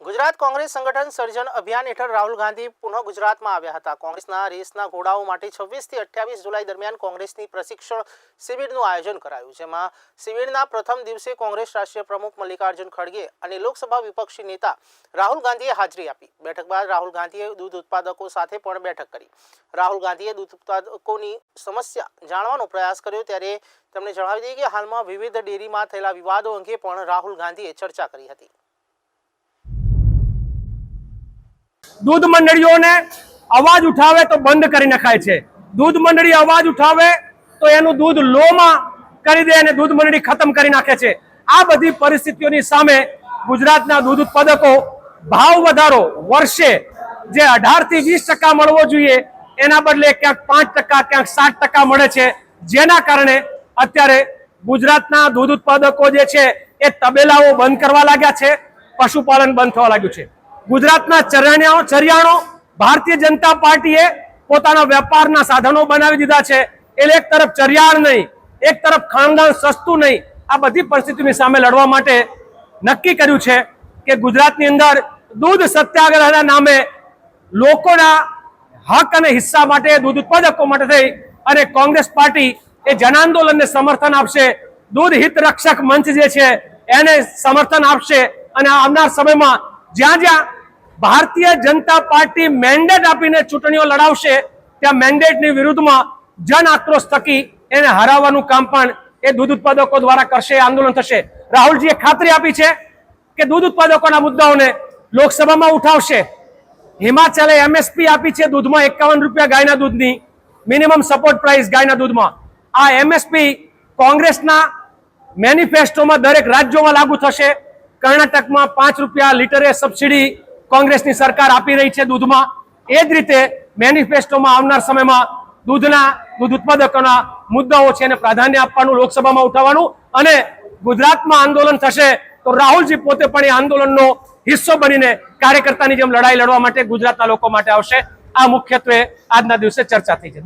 ગુજરાત કોંગ્રેસ સંગઠન સર્જન અભિયાન હેઠળ રાહુલ ગાંધી પુનઃ ગુજરાતમાં આવ્યા હતા. કોંગ્રેસના રેસના ઘોડાઓ માટે છવ્વીસથી અઠ્યાવીસ જુલાઈ દરમિયાન કોંગ્રેસની પ્રશિક્ષણ શિબિરનું આયોજન કરાયું, જેમાં શિબિરના પ્રથમ દિવસે કોંગ્રેસ રાષ્ટ્રીય પ્રમુખ મલ્લિકાર્જુન ખડગે અને લોકસભા વિપક્ષી નેતા રાહુલ ગાંધીએ હાજરી આપી. બેઠક બાદ રાહુલ ગાંધીએ દૂધ ઉત્પાદકો સાથે પણ બેઠક કરી. રાહુલ ગાંધીએ દૂધ ઉત્પાદકોની સમસ્યા જાણવાનો પ્રયાસ કર્યો, ત્યારે તેમણે જણાવી દીધી કે હાલમાં વિવિધ ડેરીમાં થયેલા વિવાદો અંગે પણ રાહુલ ગાંધીએ ચર્ચા કરી હતી. દૂધ મંડળીઓને અવાજ ઉઠાવે તો બંધ કરી નખાય છે. દૂધ મંડળી અવાજ ઉઠાવે તો એનું દૂધ લોમાં કરી દે અને દૂધ મંડળી ખતમ કરી નાખે છે. આ બધી પરિસ્થિતિઓની સામે ગુજરાતના દૂધ ઉત્પાદકો ભાવ વધારો વર્ષે જે અઢારથી વીસ ટકા મળવો જોઈએ એના બદલે ક્યાંક પાંચ ટકા, ક્યાંક સાત ટકા મળે છે. જેના કારણે અત્યારે ગુજરાતના દૂધ ઉત્પાદકો જે છે એ તબેલાઓ બંધ કરવા લાગ્યા છે, પશુપાલન બંધ થવા લાગ્યું છે. ગુજરાતના ચરણ્યાઓ ચરિયાણો ભારતીય જનતા પાર્ટીએ પોતાના વેપારના સાધનો બનાવી દીધા છે. એટલે એક તરફ ચરિયાણ નહીં, એક તરફ ખાનદાન સસ્તું નહીં, આ બધી પરિસ્થિતિની સામે લડવા માટે નક્કી કર્યું છે કે ગુજરાતની અંદર દૂધ સત્યાગ્રહના નામે લોકોના હક અને હિસ્સા માટે, દૂધ ઉત્પાદકો માટે થઈ અને કોંગ્રેસ પાર્ટી એ જનાંદોલનને સમર્થન આપશે. દૂધ હિત રક્ષક મંચ જે છે એને સમર્થન આપશે અને આવનાર સમયમાં જ્યાં જ્યાં ભારતીય જનતા પાર્ટી મેન્ડેટ આપીને ચૂંટણીઓ લડાવશે, ત્યાં મેન્ડેટની વિરુદ્ધમાં જન આક્રોશ થકી એને હરાવવાનું કામ પણ એ દૂધ ઉત્પાદકો દ્વારા કરશે આંદોલન થશે. રાહુલજીએ ખાતરી આપી છે કે દૂધ ઉત્પાદકોના મુદ્દાઓને લોકસભામાં ઉઠાવશે. હિમાચલે એમએસપી આપી છે દૂધમાં એકાવન રૂપિયા ગાયના દૂધની મિનિમમ સપોર્ટ પ્રાઇસ ગાયના દૂધમાં. આ એમએસપી કોંગ્રેસના મેનિફેસ્ટોમાં દરેક રાજ્યોમાં લાગુ થશે. કર્ણાટકમાં પાંચ રૂપિયા લીટરે સબસિડી કોંગ્રેસની સરકાર આપી રહી છે દૂધમાં. એ જ રીતે મેનિફેસ્ટોમાં આવનાર સમયમાં દૂધના, દૂધ ઉત્પાદકોના મુદ્દાઓ છે એને પ્રાધાન્ય આપવાનું, લોકસભામાં ઉઠાવવાનું અને ગુજરાતમાં આંદોલન થશે તો રાહુલજી પોતે પણ એ આંદોલનનો હિસ્સો બનીને કાર્યકર્તાની જેમ લડાઈ લડવા માટે ગુજરાતના લોકો માટે આવશે. આ મુખ્યત્વે આજના દિવસે ચર્ચા થઈ છે.